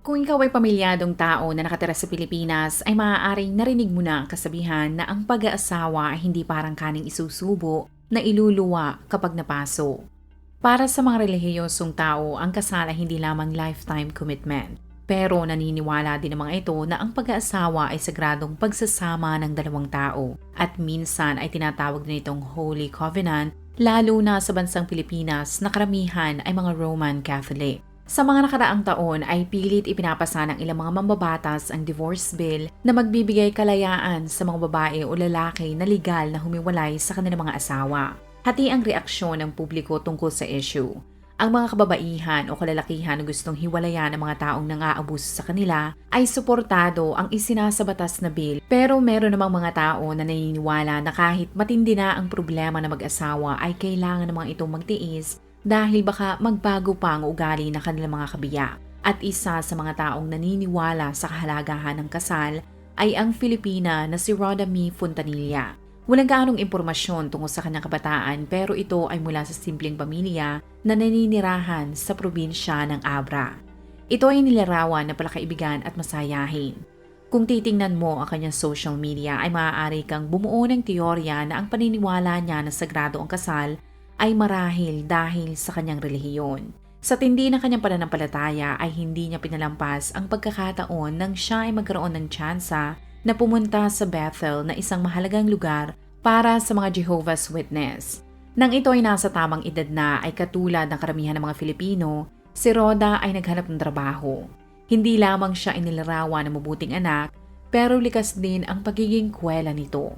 Kung ikaw ay pamilyadong tao na nakatira sa Pilipinas, ay maaaring narinig mo na ang kasabihan na ang pag-aasawa ay hindi parang kaning isusubo na iluluwa kapag napaso. Para sa mga relihiyosong tao, ang kasal ay hindi lamang lifetime commitment. Pero naniniwala din ang mga ito na ang pag-aasawa ay sagradong pagsasama ng dalawang tao at minsan ay tinatawag din itong Holy Covenant lalo na sa bansang Pilipinas na karamihan ay mga Roman Catholic. Sa mga nakaraang taon ay pilit ipinapasa ng ilang mga mambabatas ang divorce bill na magbibigay kalayaan sa mga babae o lalaki na legal na humiwalay sa kanilang mga asawa. Hati ang reaksyon ng publiko tungkol sa issue. Ang mga kababaihan o kalalakihan na gustong hiwalayan ang mga taong nang-aabuso sa kanila ay suportado ang isinasabatas na bill pero meron namang mga tao na naniniwala na kahit matindi na ang problema ng mag-asawa ay kailangan ng mga itong magtiis dahil baka magbago pa ang ugali ng kanilang mga kabiyak. At isa sa mga taong naniniwala sa kahalagahan ng kasal ay ang Filipina na si Rhoda Mee Fontanilla. Walang gaanong impormasyon tungkol sa kanyang kabataan pero ito ay mula sa simpleng pamilya na naninirahan sa probinsya ng Abra. Ito ay nilarawan na palakaibigan at masayahin. Kung titingnan mo ang kanyang social media ay maaari kang bumuo ng teorya na ang paniniwala niya na sagrado ang kasal ay marahil dahil sa kanyang relihiyon. Sa tindi ng kanyang pananampalataya ay hindi niya pinalampas ang pagkakataon nang siya ay magkaroon ng tsansa na pumunta sa Bethel na isang mahalagang lugar para sa mga Jehovah's Witness. Nang ito ay nasa tamang edad na ay katulad ng karamihan ng mga Filipino, si Rhoda ay naghanap ng trabaho. Hindi lamang siya inilarawan ng mabuting anak, pero likas din ang pagiging kwela nito.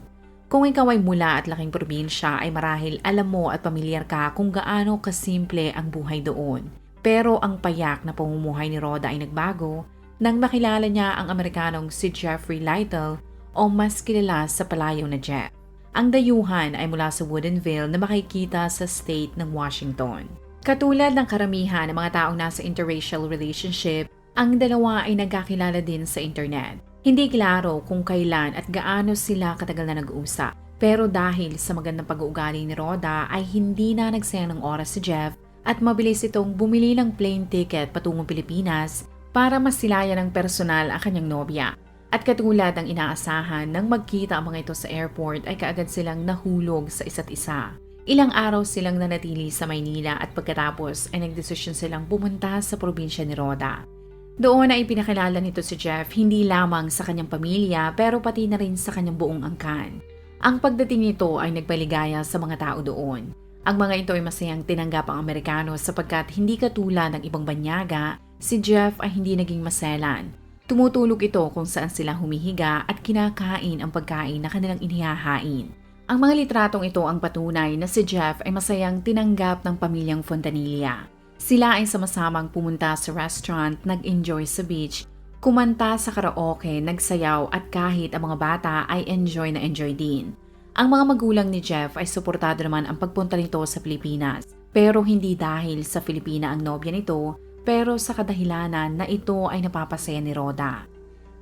Kung ikaw ay mula at laking probinsya ay marahil alam mo at pamilyar ka kung gaano kasimple ang buhay doon. Pero ang payak na pamumuhay ni Rhoda ay nagbago nang makilala niya ang Amerikanong si Jeffrey Lytle o mas kilala sa palayaw na Jeff. Ang dayuhan ay mula sa Woodinville na makikita sa state ng Washington. Katulad ng karamihan ng mga taong nasa interracial relationship, ang dalawa ay nagkakilala din sa internet. Hindi klaro kung kailan at gaano sila katagal na nag-uusap. Pero dahil sa magandang pag-uugali ni Rhoda ay hindi na nagsayang ng oras si Jeff at mabilis itong bumili ng plane ticket patungong Pilipinas para masilayan ng personal ang kanyang nobya. At katulad ng inaasahan nang magkita ang mga ito sa airport ay kaagad silang nahulog sa isa't isa. Ilang araw silang nanatili sa Maynila at pagkatapos ay nagdesisyon silang pumunta sa probinsya ni Rhoda. Doon ay pinakilala nito si Jeff hindi lamang sa kanyang pamilya pero pati na rin sa kanyang buong angkan. Ang pagdating nito ay nagpaligaya sa mga tao doon. Ang mga ito ay masayang tinanggap ang Amerikano sapagkat hindi katulad ng ibang banyaga, si Jeff ay hindi naging maselan. Tumutulog ito kung saan sila humihiga at kinakain ang pagkain na kanilang inihahain. Ang mga litratong ito ang patunay na si Jeff ay masayang tinanggap ng pamilyang Fontanilla. Sila ay sama-samang pumunta sa restaurant, nag-enjoy sa beach, kumanta sa karaoke, nagsayaw at kahit ang mga bata ay enjoy na enjoy din. Ang mga magulang ni Jeff ay suportado naman ang pagpunta nito sa Pilipinas. Pero hindi dahil sa Filipina ang nobya nito, pero sa kadahilanan na ito ay napapasaya ni Rhoda.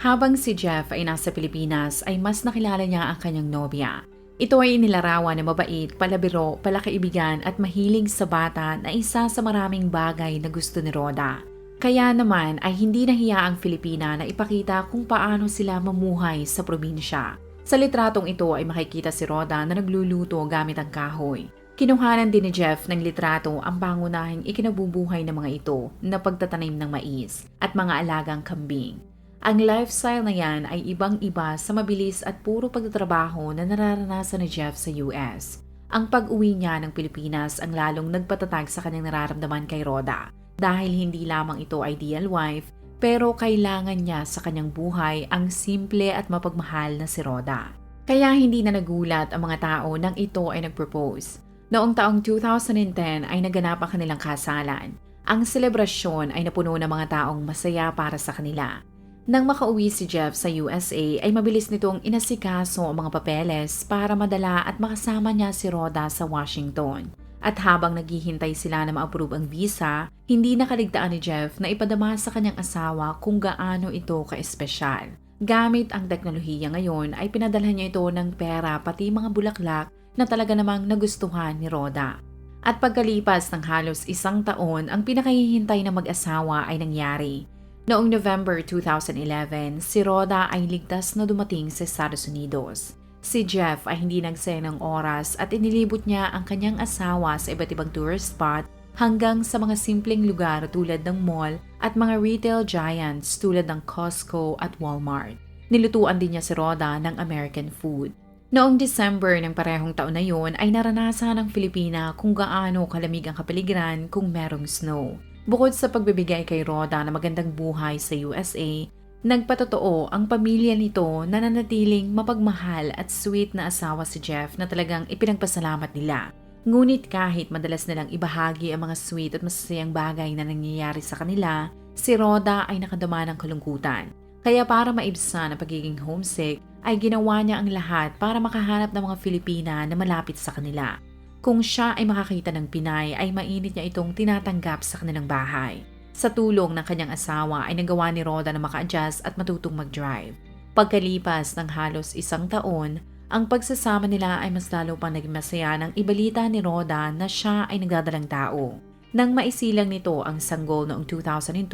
Habang si Jeff ay nasa Pilipinas ay mas nakilala niya ang kanyang nobya. Ito ay inilarawan na mabait, palabiro, palakaibigan at mahilig sa bata na isa sa maraming bagay na gusto ni Rhoda. Kaya naman ay hindi nahiya ang Filipina na ipakita kung paano sila mamuhay sa probinsya. Sa litratong ito ay makikita si Rhoda na nagluluto gamit ang kahoy. Kinuhanan din ni Jeff ng litrato ang pangunahing ikinabubuhay ng mga ito na pagtatanim ng mais at mga alagang kambing. Ang lifestyle na yan ay ibang-iba sa mabilis at puro pagtatrabaho na nararanasan ni Jeff sa US. Ang pag-uwi niya ng Pilipinas ang lalong nagpatatag sa kanyang nararamdaman kay Rhoda dahil hindi lamang ito ideal wife pero kailangan niya sa kanyang buhay ang simple at mapagmahal na si Rhoda. Kaya hindi na nagulat ang mga tao nang ito ay nagpropose. Noong taong 2010 ay naganap ang kanilang kasalan. Ang selebrasyon ay napuno ng mga taong masaya para sa kanila. Nang makauwi si Jeff sa USA ay mabilis nitong inasikaso ang mga papeles para madala at makasama niya si Rhoda sa Washington. At habang naghihintay sila na ma-approve ang visa, hindi nakaligtaan ni Jeff na ipadama sa kanyang asawa kung gaano ito ka-espesyal. Gamit ang teknolohiya ngayon ay pinadalhan niya ito ng pera pati mga bulaklak na talaga namang nagustuhan ni Rhoda. At pagkalipas ng halos isang taon, ang pinakahihintay na mag-asawa ay nangyari. Noong November 2011, si Rhoda ay ligtas na dumating sa Estados Unidos. Si Jeff ay hindi nagsaya ng oras at inilibot niya ang kanyang asawa sa iba't ibang tourist spot hanggang sa mga simpleng lugar tulad ng mall at mga retail giants tulad ng Costco at Walmart. Nilutuan din niya si Rhoda ng American food. Noong December ng parehong taon na yon ay naranasan ng Filipina kung gaano kalamig ang kapaligiran kung merong snow. Bukod sa pagbibigay kay Rhoda na magandang buhay sa USA, nagpatotoo ang pamilya nito na nanatiling mapagmahal at sweet na asawa si Jeff na talagang ipinagpasalamat nila. Ngunit kahit madalas nilang ibahagi ang mga sweet at masasayang bagay na nangyayari sa kanila, si Rhoda ay nakadama ng kalungkutan. Kaya para maibsan ang pagiging homesick, ay ginawa niya ang lahat para makahanap ng mga Filipina na malapit sa kanila. Kung siya ay makakita ng Pinay ay mainit niya itong tinatanggap sa kanilang bahay. Sa tulong ng kanyang asawa ay nagawa ni Roda na maka-adjust at matutong mag-drive. Pagkalipas ng halos isang taon, ang pagsasama nila ay mas lalo pang naging masaya nang ibalita ni Roda na siya ay nagdadalang tao. Nang maisilang nito ang sanggol noong 2012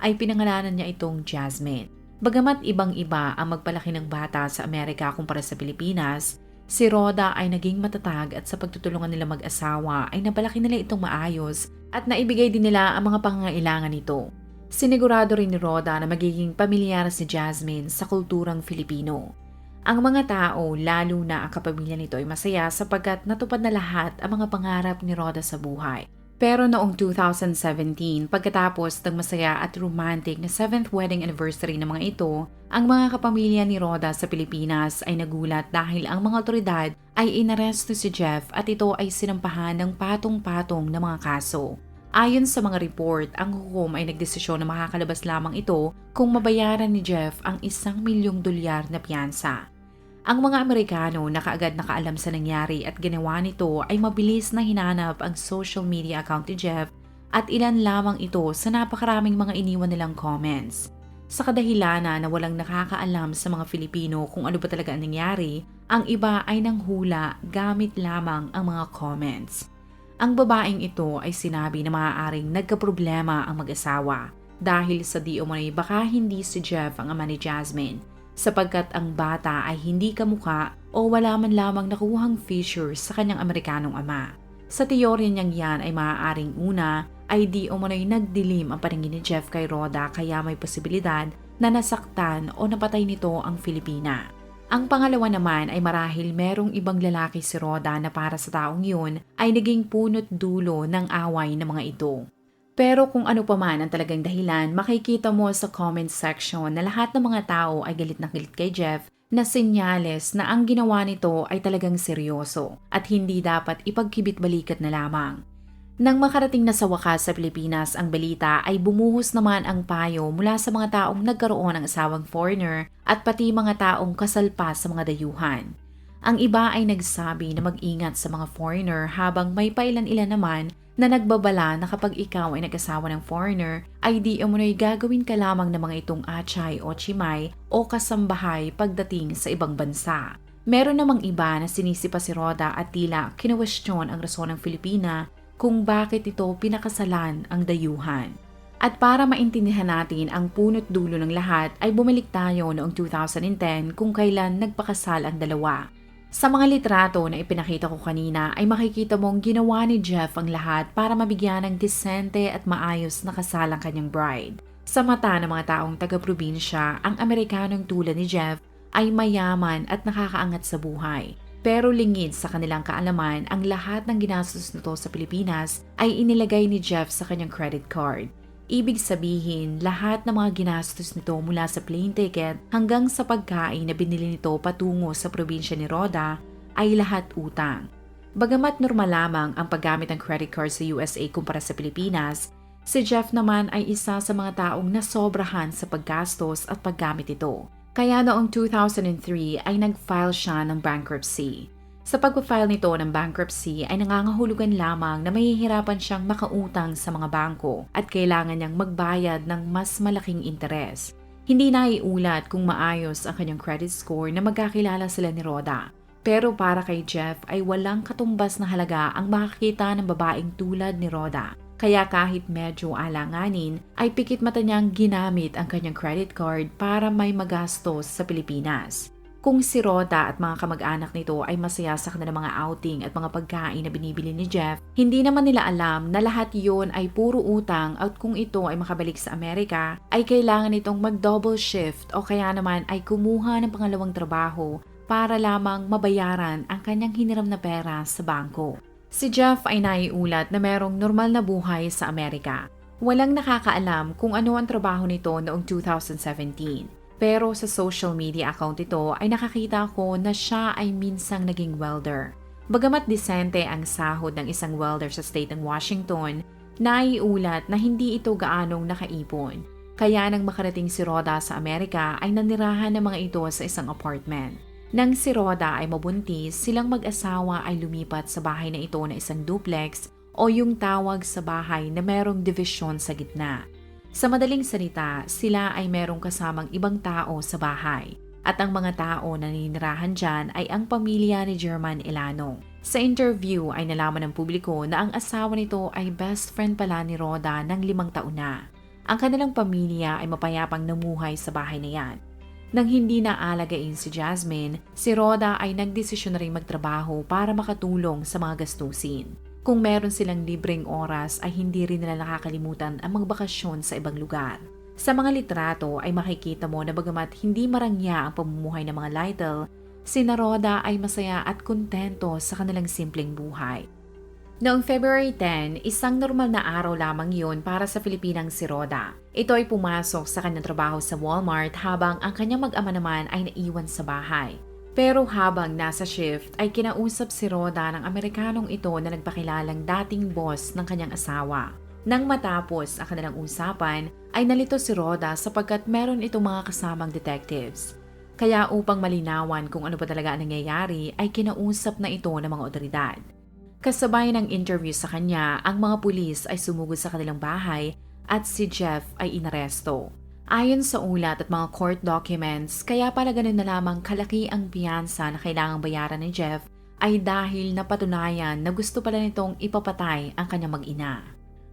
ay pinangalanan niya itong Jasmine. Bagamat ibang-iba ang magpalaki ng bata sa Amerika kumpara sa Pilipinas, si Roda ay naging matatag at sa pagtutulungan nila mag-asawa ay napalaki nila itong maayos at naibigay din nila ang mga pangangailangan nito. Sinigurado rin ni Roda na magiging pamilyar si Jasmine sa kulturang Filipino. Ang mga tao, lalo na ang kapamilya nito ay masaya sapagkat natupad na lahat ang mga pangarap ni Roda sa buhay. Pero noong 2017, pagkatapos ng masaya at romantic na 7th wedding anniversary ng mga ito, ang mga kapamilya ni Roda sa Pilipinas ay nagulat dahil ang mga otoridad ay inaresto si Jeff at ito ay sinampahan ng patong-patong na mga kaso. Ayon sa mga report, ang hukom ay nagdesisyon na makakalabas lamang ito kung mabayaran ni Jeff ang isang milyong dolyar na piyansa. Ang mga Amerikano na kaagad nakaalam sa nangyari at ginawa nito ay mabilis na hinanap ang social media account ni Jeff at ilan lamang ito sa napakaraming mga iniwan nilang comments. Sa kadahilanan na walang nakakaalam sa mga Filipino kung ano ba talaga ang nangyari, ang iba ay nanghula gamit lamang ang mga comments. Ang babaeng ito ay sinabi na maaaring nagkaproblema ang mag-asawa dahil sa di umunay baka hindi si Jeff ang ama ni Jasmine sapagkat ang bata ay hindi kamukha o wala man lamang nakuhang features sa kanyang Amerikanong ama. Sa teorya niyang yan ay maaaring una ay di umano'y nagdilim ang paningin ni Jeff kay Rhoda kaya may posibilidad na nasaktan o napatay nito ang Filipina. Ang pangalawa naman ay marahil merong ibang lalaki si Rhoda na para sa taong yun ay naging punot dulo ng away ng mga ito. Pero kung ano pa man ang talagang dahilan, makikita mo sa comment section na lahat ng mga tao ay galit na galit kay Jeff na senyales na ang ginawa nito ay talagang seryoso at hindi dapat ipagkibit-balikat na lamang. Nang makarating na sa wakas sa Pilipinas ang balita ay bumuhos naman ang payo mula sa mga taong nagkaroon ng asawang foreigner at pati mga taong kasalpas sa mga dayuhan. Ang iba ay nagsabi na mag-ingat sa mga foreigner habang may pailan-ilan naman na nagbabala na kapag ikaw ay nag-asawa ng foreigner, ay di umunoy gagawin ka lamang ng mga itong achay o chimay o kasambahay pagdating sa ibang bansa. Meron namang iba na sinisipa si Roda at tila kinwestiyon ang rason ng Filipina kung bakit ito pinakasalan ang dayuhan. At para maintindihan natin ang punot dulo ng lahat ay bumalik tayo noong 2010 kung kailan nagpakasal ang dalawa. Sa mga litrato na ipinakita ko kanina ay makikita mong ginawa ni Jeff ang lahat para mabigyan ng disente at maayos na kasal ang kanyang bride. Sa mata ng mga taong taga-probinsya, ang Amerikanong tulad ni Jeff ay mayaman at nakakaangat sa buhay. Pero lingid sa kanilang kaalaman, ang lahat ng ginastos nito sa Pilipinas ay inilagay ni Jeff sa kanyang credit card. Ibig sabihin, lahat ng mga ginastos nito mula sa plane ticket hanggang sa pagkain na binili nito patungo sa probinsya ni Roda ay lahat utang. Bagamat normal lamang ang paggamit ng credit card sa USA kumpara sa Pilipinas, si Jeff naman ay isa sa mga taong nasobrahan sa paggastos at paggamit ito. Kaya noong 2003 ay nag-file siya ng bankruptcy. Sa pag-file nito ng bankruptcy ay nangangahulugan lamang na mahihirapan siyang makautang sa mga bangko at kailangan niyang magbayad ng mas malaking interes. Hindi naiulat kung maayos ang kanyang credit score na magkakilala sila ni Rhoda. Pero para kay Jeff ay walang katumbas na halaga ang makakita ng babaeng tulad ni Rhoda. Kaya kahit medyo alanganin, ay pikit mata niyang ginamit ang kanyang credit card para may magastos sa Pilipinas. Kung si Rhoda at mga kamag-anak nito ay masaya sa kanilang mga outing at mga pagkain na binibili ni Jeff, hindi naman nila alam na lahat yon ay puro utang at kung ito ay makabalik sa Amerika, ay kailangan nitong mag-double shift o kaya naman ay kumuha ng pangalawang trabaho para lamang mabayaran ang kanyang hiniram na pera sa bangko. Si Jeff ay naiulat na merong normal na buhay sa Amerika. Walang nakakaalam kung ano ang trabaho nito noong 2017. Pero sa social media account ito ay nakakita ko na siya ay minsang naging welder. Bagamat disente ang sahod ng isang welder sa state ng Washington, naiulat na hindi ito gaanong nakaipon. Kaya nang makarating si Rhoda sa Amerika ay nanirahan ng mga ito sa isang apartment. Nang si Rhoda ay mabuntis, silang mag-asawa ay lumipat sa bahay na ito na isang duplex o yung tawag sa bahay na merong division sa gitna. Sa madaling salita, sila ay merong kasamang ibang tao sa bahay. At ang mga tao na ninirahan dyan ay ang pamilya ni German Ilano. Sa interview ay nalaman ng publiko na ang asawa nito ay best friend pala ni Rhoda ng limang taon na. Ang kanilang pamilya ay mapayapang namuhay sa bahay na yan. Nang hindi na si Jasmine, si Rhoda ay nagdesisyon na rin magtrabaho para makatulong sa mga gastusin. Kung meron silang libreng oras ay hindi rin nila nakakalimutan ang magbakasyon sa ibang lugar. Sa mga litrato ay makikita mo na bagamat hindi marangya ang pamumuhay ng mga Lytle, si Rhoda ay masaya at kontento sa kanilang simpleng buhay. Noong February 10, isang normal na araw lamang yun para sa Filipinang si Rhoda. Ito ay pumasok sa kanyang trabaho sa Walmart habang ang kanyang mag-ama naman ay naiwan sa bahay. Pero habang nasa shift ay kinausap si Rhoda ng Amerikanong ito na nagpakilalang dating boss ng kanyang asawa. Nang matapos ang kanilang usapan, ay nalito si Rhoda sapagkat meron itong mga kasamang detectives. Kaya upang malinawan kung ano ba talaga ang nangyayari ay kinausap na ito ng mga otoridad. Kasabay ng interview sa kanya, ang mga pulis ay sumugod sa kanilang bahay at si Jeff ay inaresto. Ayon sa ulat at mga court documents, kaya pala ganun na lamang kalaki ang piyansa na kailangang bayaran ni Jeff ay dahil napatunayan na gusto pala nitong ipapatay ang kanyang mag-ina.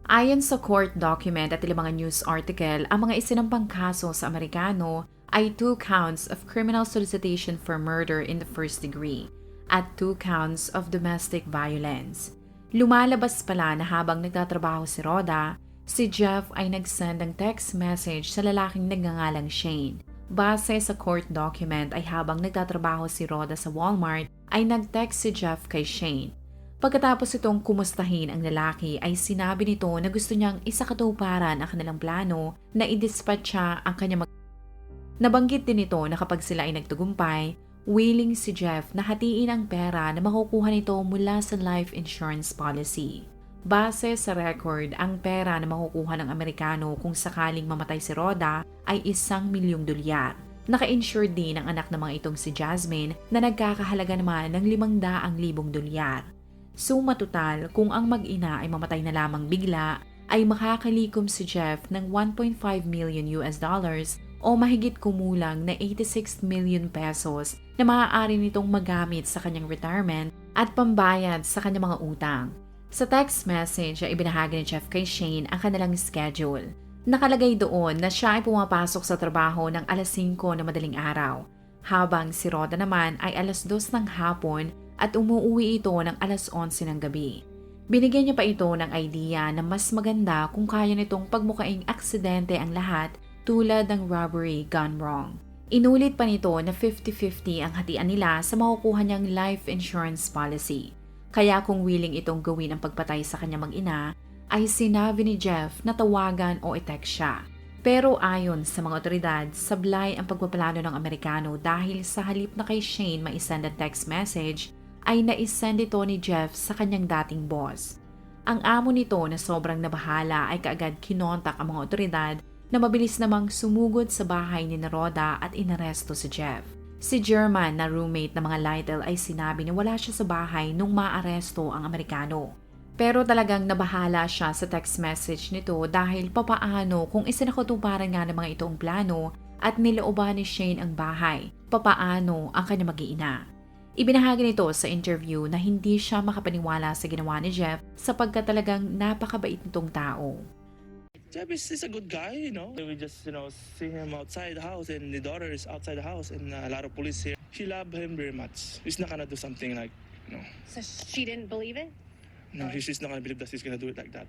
Ayon sa court document at ilang mga news article, ang mga isinampang kaso sa Amerikano ay two counts of criminal solicitation for murder in the first degree at two counts of domestic violence. Lumalabas pala na habang nagtatrabaho si Rhoda, si Jeff ay nagsend ng text message sa lalaking nagngangalang Shane. Base sa court document ay habang nagtatrabaho si Rhoda sa Walmart ay nag-text si Jeff kay Shane. Pagkatapos itong kumustahin ang lalaki ay sinabi nito na gusto niyang isakatuparan ang kanilang plano na i-dispatch siya ang kanyang mag- Nabanggit din ito na kapag sila ay nagtagumpay, willing si Jeff na hatiin ang pera na makukuha nito mula sa life insurance policy. Base sa record, ang pera na makukuha ng Amerikano kung sakaling mamatay si Rhoda ay isang milyong dolyar. Naka-insure din ang anak ng mga itong si Jasmine na nagkakahalaga naman ng limang daang libong dolyar. Suma total, kung ang mag-ina ay mamatay na lamang bigla, ay makakalikom si Jeff ng 1.5 million US dollars o mahigit kumulang na 86 million pesos na maaari nitong magamit sa kanyang retirement at pambayad sa kanyang mga utang. Sa text message ay ibinahagi ni Jeff kay Shane ang kanilang schedule. Nakalagay doon na siya ay pumapasok sa trabaho ng alas 5 na madaling araw, habang si Rhoda naman ay alas 2 ng hapon at umuwi ito ng alas 11 ng gabi. Binigyan niya pa ito ng idea na mas maganda kung kaya nitong pagmukaing aksidente ang lahat tulad ng robbery gone wrong. Inulit pa nito na 50-50 ang hatian nila sa makukuha niyang life insurance policy. Kaya kung willing itong gawin ang pagpatay sa kanyang mag-ina, ay sinabi ni Jeff na tawagan o i-text siya. Pero ayon sa mga otoridad, sablay ang pagpaplano ng Amerikano dahil sa halip na kay Shane maisend ang text message, ay naisend ito ni Jeff sa kanyang dating boss. Ang amo nito na sobrang nabahala ay kaagad kinontak ang mga otoridad na mabilis namang sumugod sa bahay ni Naroda at inaresto si Jeff. Si German na roommate ng mga Lytle ay sinabi na wala siya sa bahay nung maaresto ang Amerikano. Pero talagang nabahala siya sa text message nito dahil papaano kung isinakutuparan nga ng mga ito ang plano at nilooban ni Shane ang bahay, papaano ang kanya mag-iina. Ibinahagi nito sa interview na hindi siya makapaniwala sa ginawa ni Jeff sapagkat talagang napakabait nitong tao. Jeff is, is a good guy, you know. We just, you know, see him outside the house and the daughter is outside the house and uh, a lot of police here. She love him very much. He's not gonna do something like, you know, So she didn't believe it? no, he's just not gonna believe that he's gonna do it like that.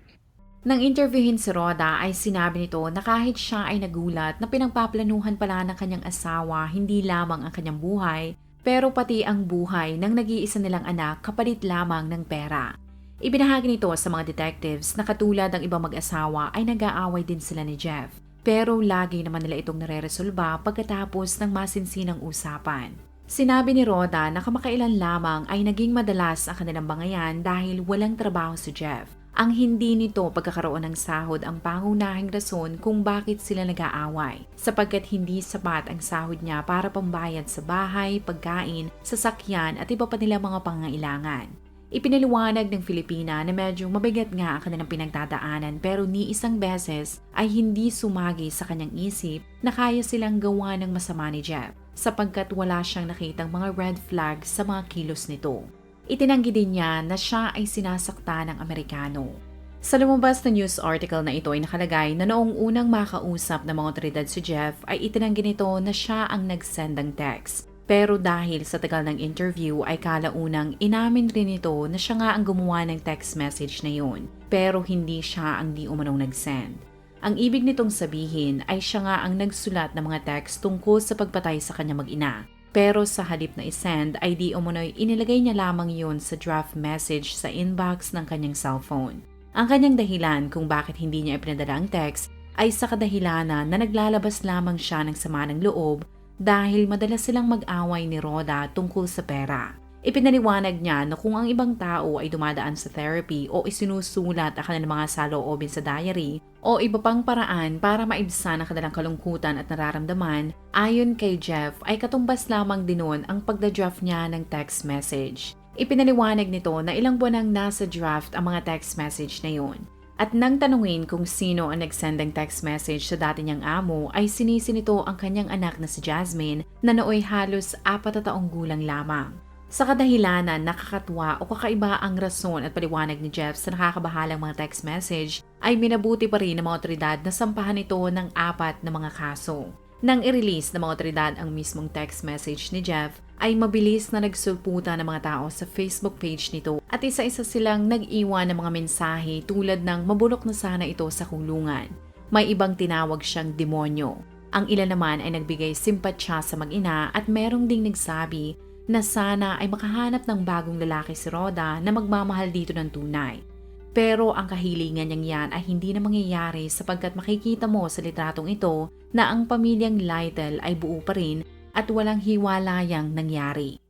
Nang interviewin si Roda ay sinabi nito na kahit siya ay nagulat na pinagpaplanuhan pala ng kanyang asawa hindi lamang ang kanyang buhay, pero pati ang buhay ng nag-iisa nilang anak kapalit lamang ng pera. Ibinahagi nito sa mga detectives na katulad ng ibang mag-asawa ay nag-aaway din sila ni Jeff. Pero lagi naman nila itong nare-resolba pagkatapos ng masinsinang usapan. Sinabi ni Roda na kamakailan lamang ay naging madalas ang kanilang bangayan dahil walang trabaho si Jeff. Ang hindi nito pagkakaroon ng sahod ang pangunahing rason kung bakit sila nag-aaway, sapagkat hindi sapat ang sahod niya para pambayad sa bahay, pagkain, sasakyan at iba pa nila mga pangailangan. Ipinaliwanag ng Filipina na medyo mabigat nga ang kanilang pinagdadaanan pero ni isang beses ay hindi sumagi sa kanyang isip na kaya silang gawa ng masama ni Jeff sapagkat wala siyang nakitang mga red flags sa mga kilos nito. Itinanggi din niya na siya ay sinasakta ng Amerikano. Sa lumabas na news article na ito ay nakalagay na noong unang makausap ng mga otoridad si Jeff ay itinanggi nito na siya ang nag-send ng text. Pero dahil sa tagal ng interview ay kalaunang inamin rin ito na siya nga ang gumawa ng text message na yun. Pero hindi siya ang di umanong nag-send. Ang ibig nitong sabihin ay siya nga ang nagsulat ng mga text tungkol sa pagpatay sa kanya mag-ina. Pero sa halip na isend ay di umano'y inilagay niya lamang yun sa draft message sa inbox ng kanyang cellphone. Ang kanyang dahilan kung bakit hindi niya ipinadala ang text ay sa kadahilanan na naglalabas lamang siya ng sama ng loob dahil madalas silang mag-away ni Roda tungkol sa pera. Ipinaliwanag niya na kung ang ibang tao ay dumadaan sa therapy o isinusulat ang kanilang mga saloobin sa diary o iba pang paraan para maibsan ang kanilang kalungkutan at nararamdaman, ayon kay Jeff ay katumbas lamang din nun ang pagda-draft niya ng text message. Ipinaliwanag nito na ilang buwan nang nasa draft ang mga text message na yun. At nang tanungin kung sino ang nagsend ng text message sa dati niyang amo ay sinisi nito ang kanyang anak na si Jasmine na nooy halos apat na taong gulang lamang. Sa kadahilanan, nakakatwa o kakaiba ang rason at paliwanag ni Jeff sa nakakabahalang mga text message ay minabuti pa rin ng mga otoridad na sampahan ito ng apat na mga kaso. Nang i-release ng mga otoridad ang mismong text message ni Jeff, ay mabilis na nagsulputan ng mga tao sa Facebook page nito at isa-isa silang nag-iwan ng mga mensahe tulad ng mabulok na sana ito sa kulungan. May ibang tinawag siyang demonyo. Ang ilan naman ay nagbigay simpatsya sa mag-ina at merong ding nagsabi na sana ay makahanap ng bagong lalaki si Roda na magmamahal dito ng tunay. Pero ang kahilingan niyang yan ay hindi na mangyayari sapagkat makikita mo sa litratong ito na ang pamilyang Lytle ay buo pa rin at walang hiwalayang nangyari.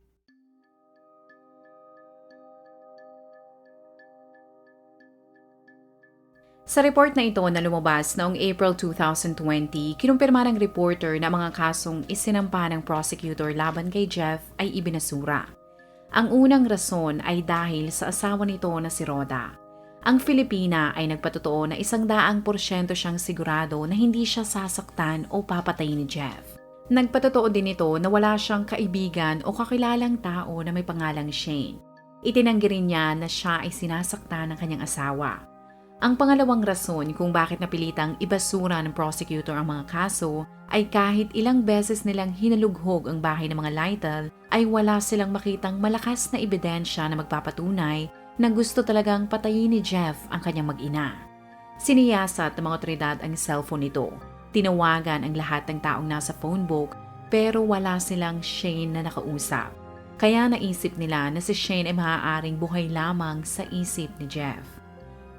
Sa report na ito na lumabas noong April 2020, kinumpirma ng reporter na mga kasong isinampa ng prosecutor laban kay Jeff ay ibinasura. Ang unang rason ay dahil sa asawa nito na si Roda. Ang Filipina ay nagpatotoo na isang daang porsyento siyang sigurado na hindi siya sasaktan o papatayin ni Jeff. Nagpatotoo din ito na wala siyang kaibigan o kakilalang tao na may pangalang Shane. Itinanggi rin niya na siya ay sinasaktan ng kanyang asawa. Ang pangalawang rason kung bakit napilitang ibasura ng prosecutor ang mga kaso ay kahit ilang beses nilang hinalughog ang bahay ng mga Lytle ay wala silang makitang malakas na ebidensya na magpapatunay na gusto talagang patayin ni Jeff ang kanyang mag-ina. Siniyasat ng mga otoridad ang cellphone nito. Tinawagan ang lahat ng taong nasa phone book pero wala silang Shane na nakausap. Kaya naisip nila na si Shane ay maaaring buhay lamang sa isip ni Jeff.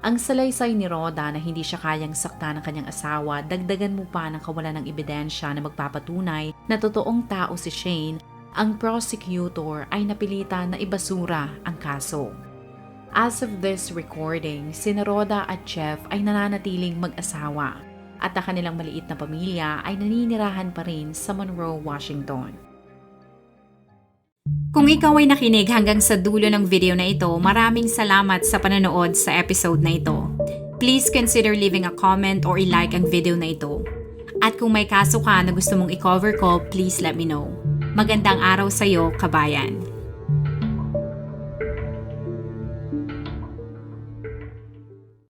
Ang salaysay ni Roda na hindi siya kayang sakta ng kanyang asawa, dagdagan mo pa ng kawalan ng ebidensya na magpapatunay na totoong tao si Shane ang prosecutor ay napilitan na ibasura ang kaso. As of this recording, sina Roda at Jeff ay nananatiling mag-asawa at ang kanilang maliit na pamilya ay naninirahan pa rin sa Monroe, Washington. Kung ikaw ay nakinig hanggang sa dulo ng video na ito, maraming salamat sa panonood sa episode na ito. Please consider leaving a comment or i-like ang video na ito. At kung may kaso ka na gusto mong i-cover ko, please let me know. Magandang araw sa iyo, kabayan.